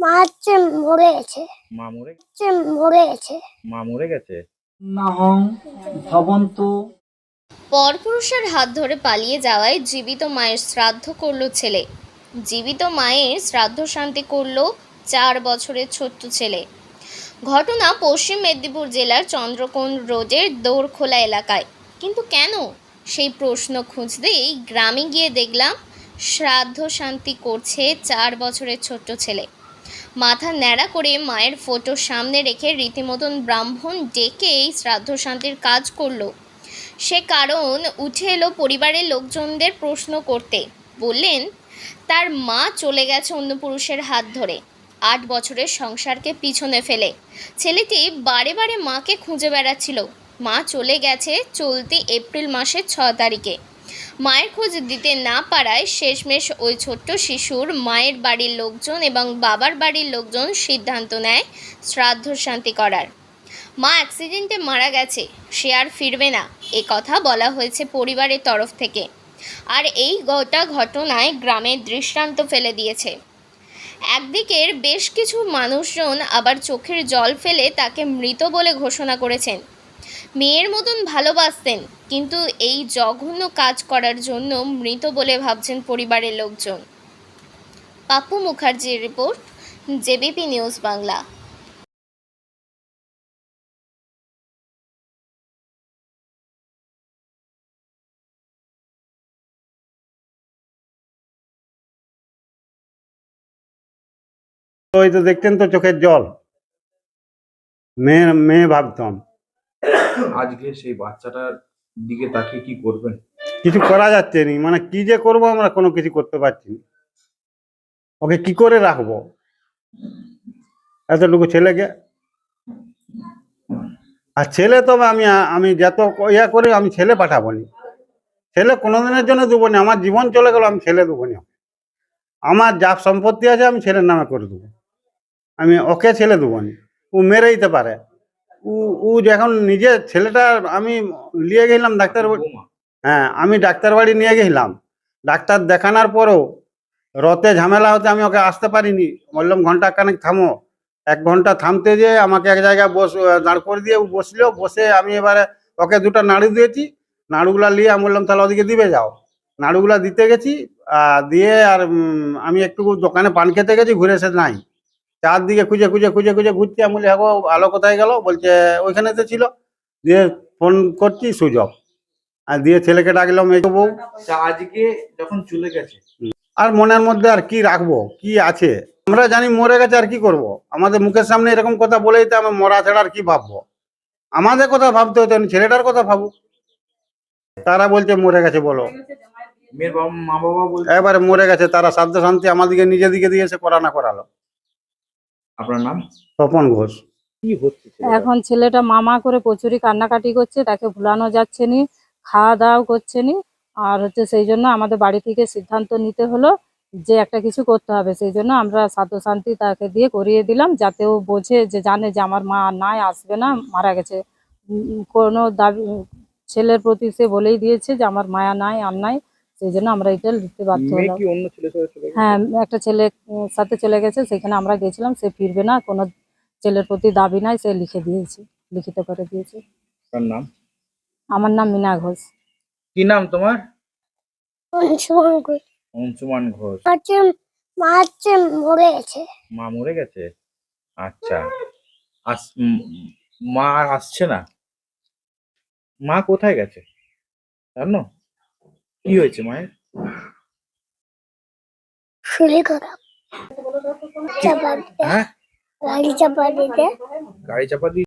মা হচ্ছে মরে গেছে। মা মরে হচ্ছে মরে গেছে। মা মরে গেছে? নাহং ভবন্তু। পরপুরুষের হাত ধরে পালিয়ে যাওয়ায় জীবিত মায়ের শ্রাদ্ধ করল ছেলে। জীবিত মায়ের শ্রাদ্ধ শান্তি করল চার বছরের ছোট্ট ছেলে। ঘটনা পশ্চিম মেদিনীপুর জেলার চন্দ্রকোণ রোডের দৌড়খোলা এলাকায়। কিন্তু কেন? সেই প্রশ্ন খুঁজতেই গ্রামে গিয়ে দেখলাম শ্রাদ্ধ শান্তি করছে চার বছরের ছোট্ট ছেলে। মাথা ন্যাড়া করে মায়ের ফটো সামনে রেখে রীতিমতন ব্রাহ্মণ ডেকে এই শ্রাদ্ধ শান্তির কাজ করল। সে কারণ উঠে এলো পরিবারের লোকজনদের প্রশ্ন করতে। বললেন, তার মা চলে গেছে অন্য পুরুষের হাত ধরে। আট বছরের সংসারকে পিছনে ফেলে। ছেলেটি বারে বারে মাকে খুঁজে বেড়াচ্ছিল। মা চলে গেছে চলতি এপ্রিল মাসের ছ তারিখে। মায়ের খোঁজ দিতে না পারায় শেষমেশ ওই ছোট্ট শিশুর মায়ের বাড়ির লোকজন এবং বাবার বাড়ির লোকজন সিদ্ধান্ত নেয় শ্রাদ্ধ শান্তি করার। মা অ্যাক্সিডেন্টে মারা গেছে, সে আর ফিরবে না, এ কথা বলা হয়েছে পরিবারের তরফ থেকে। আর এই গোটা ঘটনায় গ্রামের দৃষ্টান্ত ফেলে দিয়েছে। একদিকের বেশ কিছু মানুষজন আবার চোখের জল ফেলে তাকে মৃত বলে ঘোষণা করেছেন। মেয়ের মতন ভালোবাসতেন, কিন্তু এই জঘন্য কাজ করার জন্য মৃত বলে ভাবছেন পরিবারের লোকজন। পাপ্পু মুখার্জির রিপোর্ট, জেবিপি নিউজ বাংলা। তো দেখতেন তো চোখের জল। মেয়ে মেয়ে ভাবতাম। আজকে সেই বাচ্চাটার দিকে তাকিয়ে কি করবেন? কিছু করা যাচ্ছে নি। মানে কি যে করব আমরা কোনো কিছু করতে পারছি না। ওকে কি করে রাখব? এতটুকু ছেলেকে? আর ছেলে তবে আমি আমি যত ইয়া করি আমি ছেলে পাঠাবো নি। ছেলে কোনোদিনের জন্য দেবো না। আমার জীবন চলে গেল, আমি ছেলে দেবো না আমার যা সম্পত্তি আছে আমি ছেলের নামে করে দেবো। আমি ওকে ছেলে দেবো না। ও মেরে দিতে পারে। ও যখন নিজে ছেলেটা আমি নিয়ে গেলাম ডাক্তার বাড়ি- হ্যাঁ আমি ডাক্তার বাড়ি নিয়ে গেছিলাম। ডাক্তার দেখানোর পরও রতে ঝামেলা হতে আমি ওকে আসতে পারিনি। বললাম ঘণ্টা খানেক থামো। এক ঘণ্টা থামতে যে আমাকে এক জায়গায় বস দাঁড় করে দিয়ে বসল। বসে আমি এবারে ওকে দুটো নাড়ু দিয়েছি। নাড়ুগুলা নিয়ে আমি বললাম তাহলে ওদিকে দিবে যাও। নাড়ুগুলা দিতে গেছি। দিয়ে আর আমি একটু দোকানে পান খেতে গেছি ঘুরে এসে নাই। চারদিকে খুঁজে খুঁজে খুঁজে খুঁজে ঘুরছি আমি বলি হ্যাঁ আলো কোথায় গেল? বলছে ওইখানে তো ছিল। দিয়ে ফোন করছি সুযোগ। আর দিয়ে ছেলেকে ডাকলাম এই বউ। আজকে যখন চলে গেছে? আর মনের মধ্যে আর কি রাখব? কি আছে? আমরা জানি মরে গেছে আর কি করব। আমাদের মুখের সামনে এরকম কথা বলেই তো আমি মরা ছাড়া আর কি ভাববো? আমাদের কথা ভাবতে হতো ছেলেটার কথা ভাবুক। তারা বলছে মরে গেছে বলো। মেয়ের বাবা মা বাবা বলছে? এবারে মরে গেছে তারা সাধ্য শান্তি আমাদেরকে নিজে দিকে দিয়েছে করা না করালো। আপনার নাম? তপন ঘোষ। কি হচ্ছে এখন ছেলেটা মামা করে প্রচুরই কান্নাকাটি করছে তাকে ভুলানো যাচ্ছে নি খাওয়া দাওয়াও করছে নি আর হচ্ছে সেই জন্য আমাদের বাড়ি থেকে সিদ্ধান্ত নিতে হলো যে একটা কিছু করতে হবে। সেই জন্য আমরা শান্তি তাকে দিয়ে করিয়ে দিলাম যাতে ও বোঝে যে জানে যে আমার মা নাই আসবে না মারা গেছে। কোনো দাবি ছেলের প্রতি সে বলেই দিয়েছে যে আমার মায়া নাই আর নাই। সেই জন্য আমরা এটা লিখতে বাধ্য হলাম। কি অন্য ছেলে সাথে চলে গেছে? হ্যাঁ একটা ছেলে সাথে চলে গেছে সেখানে আমরা গেছিলাম সে ফিরবে না কোনো ছেলের প্রতি দাবি নাই সে লিখে দিয়েছে লিখিত করে দিয়েছে। তার নাম? আমার নাম মিনা ঘোষ। কি নাম তোমার? অংশগ্রহণ করে অংশুমান ঘোষ। হচ্ছে মা হচ্ছে মরে গেছে। মা মরে গেছে? আচ্ছা। আস উম, মা আর আসছে না? মা কোথায় গেছে? জানো? কি হয়েছে মায়ের? শরীর খারাপ চাপা হ্যাঁ? গাড়ি চাপা দিতে। গাড়ি চাপা দিয়ে